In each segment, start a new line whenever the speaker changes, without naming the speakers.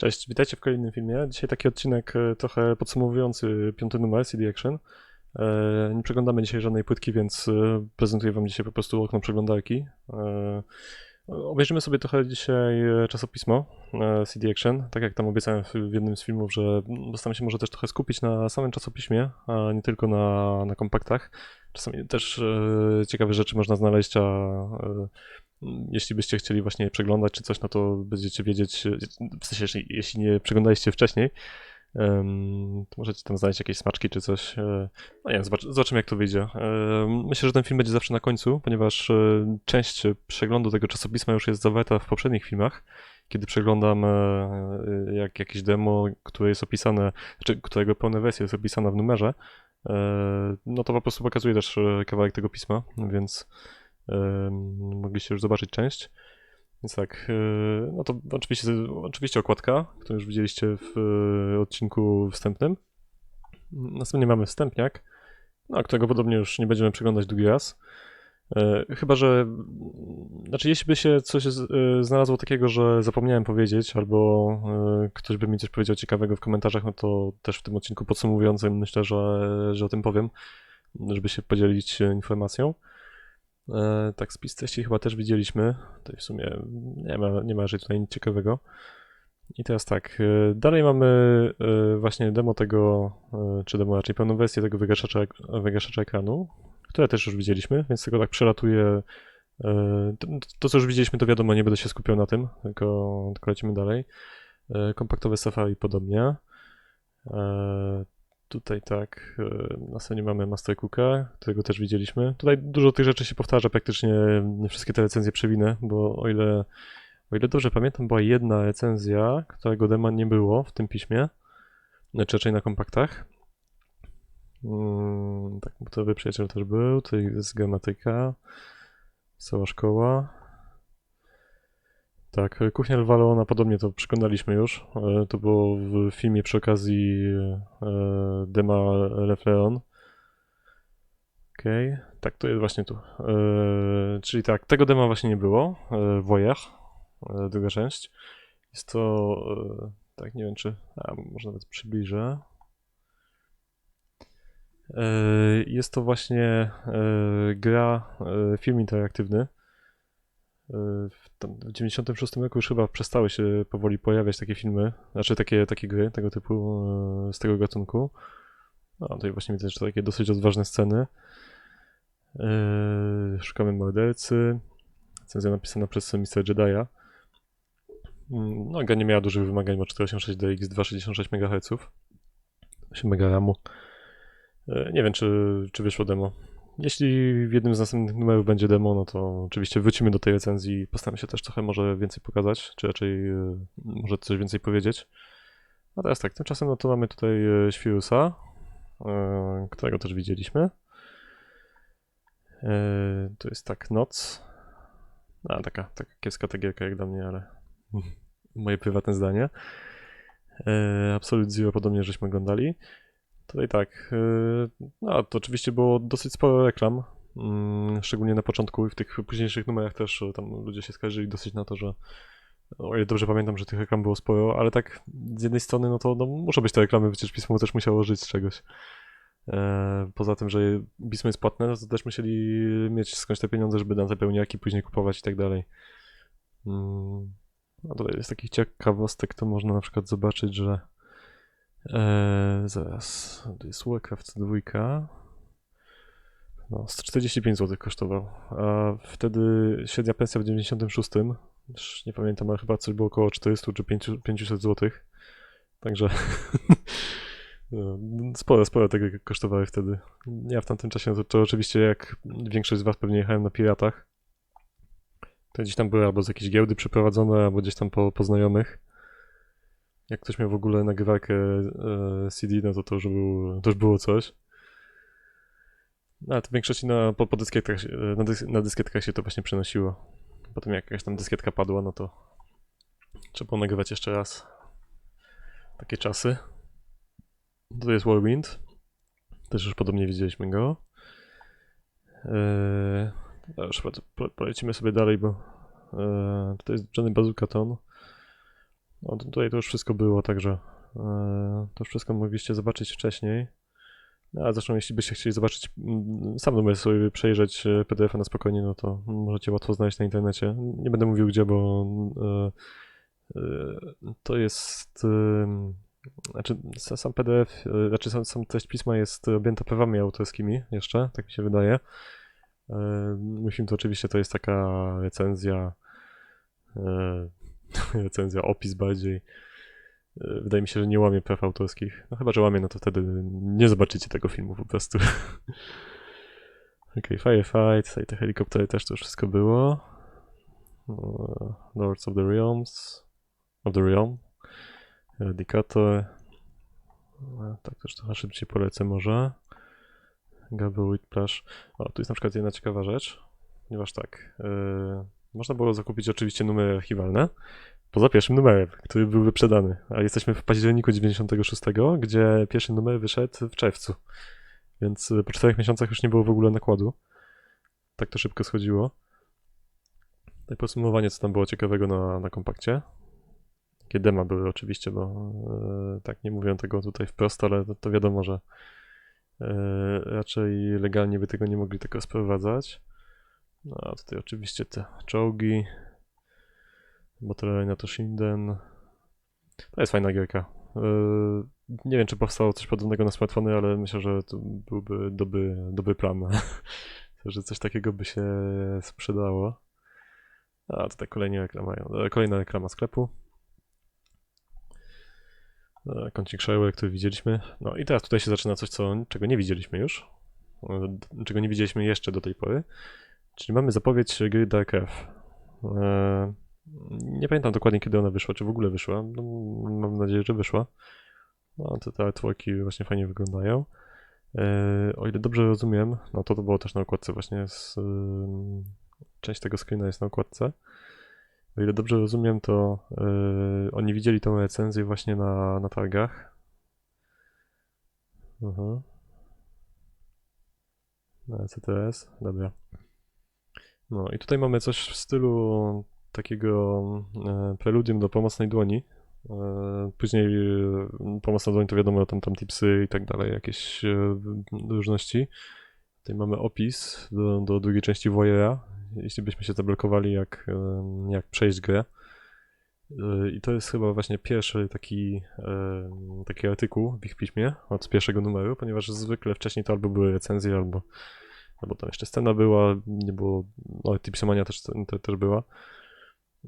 Cześć, witajcie w kolejnym filmie. Dzisiaj taki odcinek e, trochę podsumowujący piąty numer CD Action. E, nie przeglądamy dzisiaj żadnej płytki, więc e, prezentuję wam dzisiaj po prostu okno przeglądarki. Obejrzymy sobie trochę dzisiaj czasopismo CD Action. Tak jak tam obiecałem w, jednym z filmów, że postaram się może też trochę skupić na samym czasopiśmie, a nie tylko na, na kompaktach. Czasami też ciekawe rzeczy można znaleźć, a jeśli byście chcieli właśnie przeglądać czy coś, no to będziecie wiedzieć, e, w sensie, jeśli, jeśli nie przeglądaliście wcześniej, to możecie tam znaleźć jakieś smaczki czy coś. e, No nie wiem, zobacz, zobaczymy jak to wyjdzie. Em, Myślę, że ten film będzie zawsze na końcu, ponieważ e, część przeglądu tego czasopisma już jest zawarta w poprzednich filmach, kiedy przeglądam e, e, jak jakieś demo, które jest opisane, znaczy którego pełna wersja jest opisana w numerze, e, no to po prostu pokazuje też e, kawałek tego pisma, więc mogliście już zobaczyć część. Więc tak, e, no to oczywiście, oczywiście okładka, którą już widzieliście w e, odcinku wstępnym. Następnie mamy wstępniak, no, którego podobnie już nie będziemy przeglądać drugi raz. E, Chyba, że. Znaczy, jeśli by się coś znalazło takiego, że zapomniałem powiedzieć, albo ktoś by mi coś powiedział ciekawego w komentarzach, no to też w tym odcinku podsumowującym myślę, że, że o tym powiem, żeby się podzielić e, informacją. E, tak, spis treści chyba też widzieliśmy. Tutaj w sumie nie ma, nie ma tutaj nic ciekawego. I teraz tak, e, dalej mamy e, właśnie demo tego, czy demo raczej pełną wersję tego wygaszacza, wygaszacza ekranu, które też już widzieliśmy, więc tylko tak przelatuję. To, to, co już widzieliśmy, to wiadomo, nie będę się skupiał na tym, tylko, tylko lecimy dalej. Kompaktowe Safari podobnie. Tutaj tak, e, następnie mamy Master Cooka, którego też widzieliśmy. Tutaj dużo tych rzeczy się powtarza, praktycznie nie wszystkie te recenzje przewinę, bo o ile, o ile dobrze pamiętam, była jedna recenzja, którego dema nie było w tym piśmie, znaczy raczej na kompaktach. Mm, tak, motowy przyjaciel też był, tutaj jest gramatyka, cała szkoła. Tak, Kuchnia Lwa Leona, podobnie to przekonaliśmy już. E, To było w filmie przy okazji e, Dema Lew Leon. Okej, tak, to jest właśnie tu. E, czyli tak, tego dema właśnie nie było. E, Wojach, e, druga część. Jest to, e, tak, nie wiem czy, a może nawet przybliżę. E, Jest to właśnie e, gra, e, film interaktywny. W, tam, w 96 roku już chyba przestały się powoli pojawiać takie filmy, znaczy takie, takie gry tego typu, e, z tego gatunku. No, tutaj właśnie widzę, to takie dosyć odważne sceny. E, Szukamy mordercy. Recenzja napisana przez Mr. Jedi'a. Mm, No, gra nie miała dużych wymagań, bo 486 DX 266 MHz. 8 MB RAMu. E, Nie wiem, czy, czy wyszło demo. Jeśli w jednym z następnych numerów będzie demo, no to oczywiście wrócimy do tej recenzji i postaram się też trochę może więcej pokazać, czy raczej e, może coś więcej powiedzieć. A teraz tak, tymczasem no to mamy tutaj e, Świrusa, e, którego też widzieliśmy. To jest tak Noc. A, taka, taka kiepska ta gierka jak dla mnie, ale moje prywatne zdanie. Absolute Zero podobnie żeśmy oglądali. Tutaj tak, e, no to oczywiście było dosyć sporo reklam, mm, szczególnie na początku i w tych późniejszych numerach też e, tam ludzie się skarżyli dosyć na to, że o ile dobrze pamiętam, że tych reklam było sporo, ale tak z jednej strony no to no, muszą być te reklamy, przecież pismo też musiało żyć z czegoś. E, Poza tym, że pismo jest płatne, no to też musieli mieć skądś te pieniądze, żeby na te pełniaki później kupować i tak dalej. Mm, No tutaj jest takich ciekawostek, to można na przykład zobaczyć, że e, zaraz, to jest Warcraft 2. No, 145 zł kosztował, a wtedy średnia pensja w 96, już nie pamiętam, ale chyba coś było około 400 czy 5 500 zł. Także no, sporo, sporo tego kosztowały wtedy. Ja w tamtym czasie, no to oczywiście jak większość z was pewnie jechałem na piratach, to gdzieś tam były albo z jakiejś giełdy przeprowadzone, albo gdzieś tam po, po znajomych. Jak ktoś miał w ogóle nagrywarkę e, CD, no to to już, był, to już było coś. No, ale to w większości na, po, po dyskietkach, e, na, dys, na dyskietkach się to właśnie przenosiło. Potem jak jakaś tam dyskietka padła, no to trzeba nagrywać jeszcze raz. Takie czasy. To jest Whirlwind. Też już podobnie widzieliśmy go. Eee, już po- po- polecimy sobie dalej, bo eee, tutaj jest Johnny Bazookaton. No tutaj to już wszystko było, także e, to już wszystko mogliście zobaczyć wcześniej. No, a zresztą jeśli byście chcieli zobaczyć mm, sam numer sobie przejrzeć e, PDF-a na spokojnie, no to możecie łatwo znaleźć na internecie. Nie będę mówił gdzie, bo e, to jest em, znaczy sa- sam PDF, e, znaczy sam, sam treść pisma jest objęta prawami autorskimi jeszcze, tak mi się wydaje. Film to oczywiście to jest taka recenzja, recenzja, opis bardziej. E, Wydaje mi się, że nie łamie praw autorskich. No chyba, że łamie, no to wtedy nie zobaczycie tego filmu po prostu. Okej, Firefight, tutaj te helikoptery też to już wszystko było. E, Lords of the Realms, of the Realm, Eradicator. E, Tak, też trochę szybciej polecę może. Gaby Whiplash. O, tu jest na przykład jedna ciekawa rzecz, ponieważ tak, yy, można było zakupić oczywiście numery archiwalne, poza pierwszym numerem, który był wyprzedany, a jesteśmy w październiku 96, gdzie pierwszy numer wyszedł w czerwcu, więc y, po czterech miesiącach już nie było w ogóle nakładu. Tak to szybko schodziło. Tutaj podsumowanie, co tam było ciekawego na, na kompakcie. Jakie dema były oczywiście, bo yy, tak nie mówię tego tutaj wprost, ale to, to wiadomo, że E, raczej legalnie by tego nie mogli tylko sprowadzać. No a tutaj oczywiście te czołgi. Battle to Shinden. To jest fajna gierka. E, Nie wiem, czy powstało coś podobnego na smartfony, ale myślę, że to byłby dobry, dobry plan. że coś takiego by się sprzedało. A tutaj kolejna reklama, kolejna reklama sklepu. E, Kącik Sherway, który widzieliśmy. No i teraz tutaj się zaczyna coś, co, czego nie widzieliśmy już. d- Czego nie widzieliśmy jeszcze do tej pory. Czyli mamy zapowiedź gry Dark. E, Nie pamiętam dokładnie, kiedy ona wyszła, czy w ogóle wyszła. No, mam nadzieję, że wyszła. No, te, te artworki właśnie fajnie wyglądają. E, O ile dobrze rozumiem, no to to było też na okładce właśnie z... ym, Część tego screena jest na okładce. O ile dobrze rozumiem, to oni widzieli tą recenzję właśnie na, na targach. Aha. Na CTS, dobra. No i tutaj mamy coś w stylu takiego e, preludium do pomocnej dłoni. E, później e, pomocna dłoń to wiadomo, tam, tam tipsy i tak dalej, jakieś e, różności. Tutaj mamy opis do, do drugiej części Voyera, jeśli byśmy się zablokowali, jak, em, jak przejść grę. Y, I to jest chyba właśnie pierwszy taki, taki artykuł w ich piśmie od pierwszego numeru, ponieważ zwykle wcześniej to albo były recenzje, albo, albo tam jeszcze scena była, nie było, no Tipsomania też, te, też była,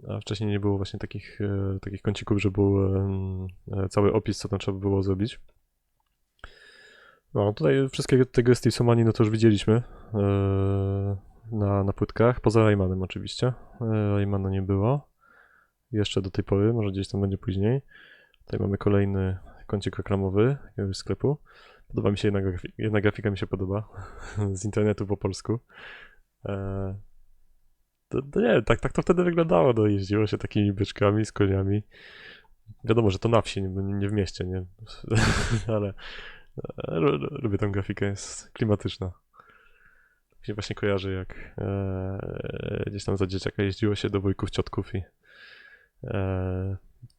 a wcześniej nie było właśnie takich, e, takich kącików, że był em, e, cały opis, co tam trzeba było zrobić. No, tutaj wszystkie te gry z Tipsomanii, no to już widzieliśmy e, na, na płytkach, poza Raymanem oczywiście. E, Raymana nie było jeszcze do tej pory, może gdzieś tam będzie później. Tutaj mamy kolejny kącik reklamowy jakiegoś sklepu. Podoba mi się jedna, grafi- jedna grafika, mi się podoba z internetu po polsku. E, to, to nie, tak, tak to wtedy wyglądało, no jeździło się takimi byczkami z koniami. Wiadomo, że to na wsi, nie, nie w mieście, nie? Ale e, lu- lu- lubię tą grafikę, jest klimatyczna. Mi się właśnie kojarzy, jak e, gdzieś tam za dzieciaka jeździło się do wujków, ciotków i e,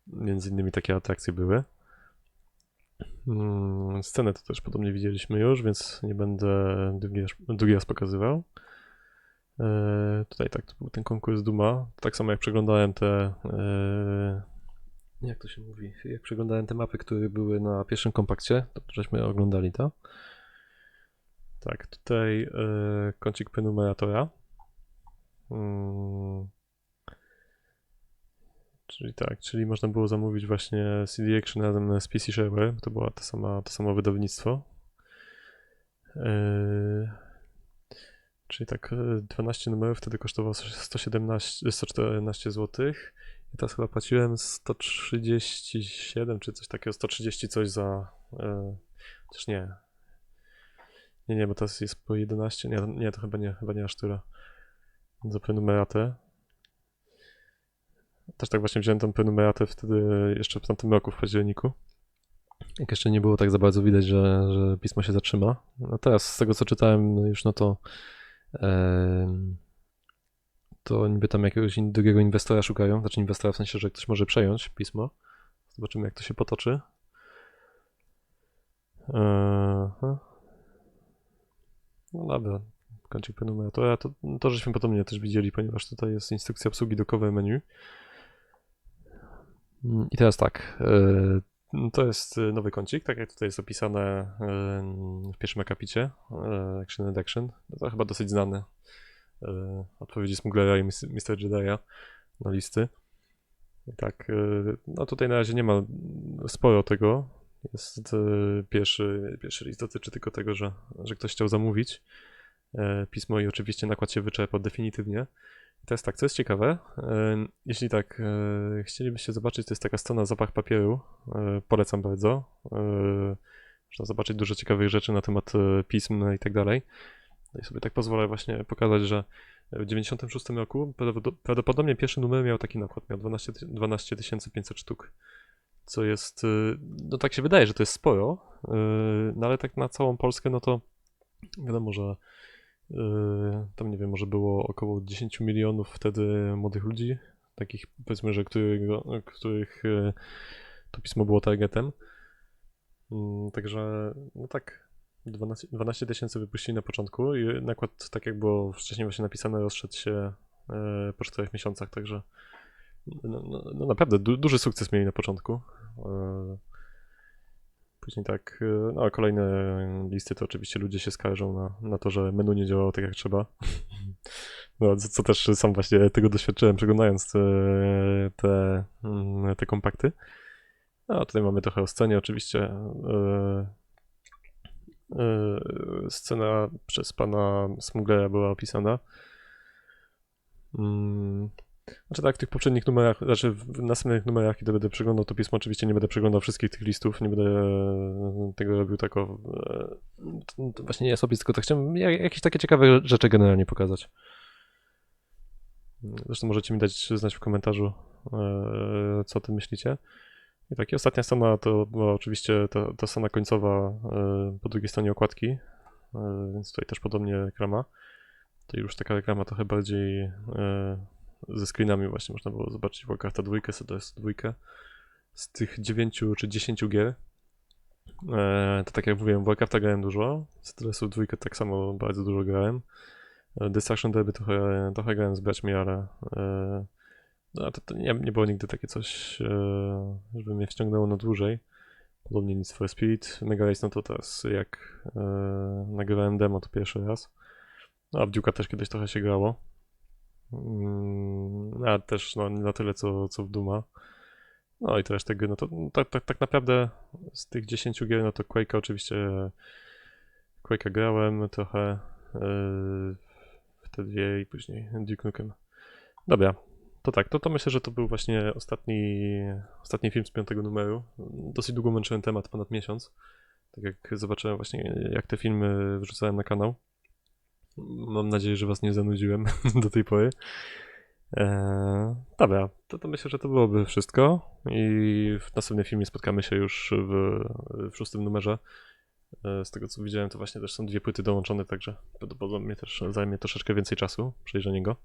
między innymi takie atrakcje były. Mm, Scenę to też podobnie widzieliśmy już, więc nie będę drugi raz, drugi raz pokazywał. E, tutaj tak, to był ten konkurs Duma. Tak samo jak przeglądałem te. E, jak to się mówi? Jak przeglądałem te mapy, które były na pierwszym kompakcie, to żeśmy oglądali to. Tak, tutaj e, kącik prenumeratora. Czyli tak, czyli można było zamówić właśnie CD Action razem z PC Shareware, to było to, sama, to samo wydawnictwo. Yy, czyli tak, e, 12 numerów wtedy kosztowało 117, 114 zł. I teraz chyba płaciłem 137 czy coś takiego, 130 coś za. Yy, chociaż nie. Nie, nie, bo teraz jest po 11. Nie, nie to chyba nie, chyba nie aż tyle. Za prenumeratę. Też tak właśnie wziąłem tą prenumeratę wtedy jeszcze w tamtym roku, w październiku. Jak jeszcze nie było tak za bardzo widać, że, że pismo się zatrzyma. No teraz z tego co czytałem już, no to em, to niby tam jakiegoś drugiego inwestora szukają. Znaczy inwestora w sensie, że ktoś może przejąć pismo. Zobaczymy, jak to się potoczy. Aha. No dobra, kącik prenumeratora. To, to żeśmy podobnie też widzieli, ponieważ tutaj jest instrukcja obsługi dokowej menu. Mm, I teraz tak. e, To jest e, nowy kącik, tak jak tutaj jest opisane e, w pierwszym akapicie. Action and Action. No to chyba dosyć znane. Odpowiedzi Smugglera i Mr. Jedi'a na listy. Tak, no tutaj na razie nie ma sporo tego. Jest pierwszy, pierwszy list dotyczy tylko tego, że, że ktoś chciał zamówić pismo i oczywiście nakład się wyczerpał definitywnie. I teraz tak, co jest ciekawe, e, jeśli tak e, chcielibyście zobaczyć, to jest taka strona Zapach Papieru, e, polecam bardzo. Można zobaczyć dużo ciekawych rzeczy na temat pism i tak dalej. No i sobie tak pozwolę właśnie pokazać, że w 96 roku prawdo- prawdopodobnie pierwszy numer miał taki nakład, miał 12, ty- 12 500 sztuk, co jest, no tak się wydaje, że to jest sporo, no ale tak na całą Polskę, no to wiadomo, że tam nie wiem, może było około 10 milionów wtedy młodych ludzi, takich powiedzmy, że których y, to pismo było targetem. Mm, Także, no tak, 12 12 tysięcy wypuścili na początku i nakład, tak jak było wcześniej właśnie napisane, rozszedł się e, po 4 miesiącach, także no, no, no naprawdę du duży sukces mieli na początku. Później tak, e, no kolejne listy to oczywiście ludzie się skarżą na, na to, że menu nie działało tak jak trzeba. No, co, też sam właśnie tego doświadczyłem przeglądając te, te, mm, te kompakty. No, tutaj mamy trochę o scenie oczywiście. e, Scena przez pana Smuglera była opisana. Mm, Znaczy tak, w tych poprzednich numerach, znaczy w następnych numerach, kiedy będę przeglądał to pismo, oczywiście nie będę przeglądał wszystkich tych listów, nie będę e, tego robił tak o... e, To, właśnie nie opis, tylko tak chciałem ja- jakieś takie ciekawe rzeczy generalnie pokazać. Zresztą możecie mi dać znać w komentarzu, e, co o tym myślicie. I tak, i ostatnia strona to była oczywiście ta, ta strona końcowa po drugiej stronie okładki, więc tutaj też podobnie reklama. To już taka reklama trochę bardziej ze screenami właśnie można było zobaczyć Warcrafta 2, jest dwójkę. Z tych 9 czy 10 gier, e, to tak jak mówiłem, Warcrafta grałem dużo, z Telesu 2 tak samo bardzo dużo grałem. E, Destruction Derby trochę, trochę grałem z braćmi, ale e, no, to, to nie, nie było nigdy takie coś, żeby mnie wciągnęło na dłużej. Podobnie nic for Speed. Mega Race, no to teraz jak nagrywałem demo, to pierwszy raz. No, a w Duke'a też kiedyś trochę się grało. Mm, a też no, nie na tyle, co, co w Duma. No i też tego, no to no, tak, tak, tak naprawdę z tych 10 gier, no to Quake'a oczywiście Quake'a grałem trochę e, w te dwie i później Duke Nukem. Dobra, to tak, to, to myślę, że to był właśnie ostatni, ostatni film z piątego numeru. Dosyć długo męczyłem temat, ponad miesiąc. Tak jak zobaczyłem właśnie, jak te filmy wrzucałem na kanał. Mam nadzieję, że was nie zanudziłem do tej pory. Eee, dobra, to, to myślę, że to byłoby wszystko. I w następnym filmie spotkamy się już w, w szóstym numerze. E, Z tego co widziałem, to właśnie też są dwie płyty dołączone, także prawdopodobnie też zajmie troszeczkę więcej czasu przejrzenie go.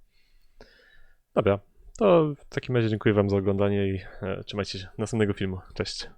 Dobra, to w takim razie dziękuję Wam za oglądanie i e, trzymajcie się. Następnego filmu. Cześć.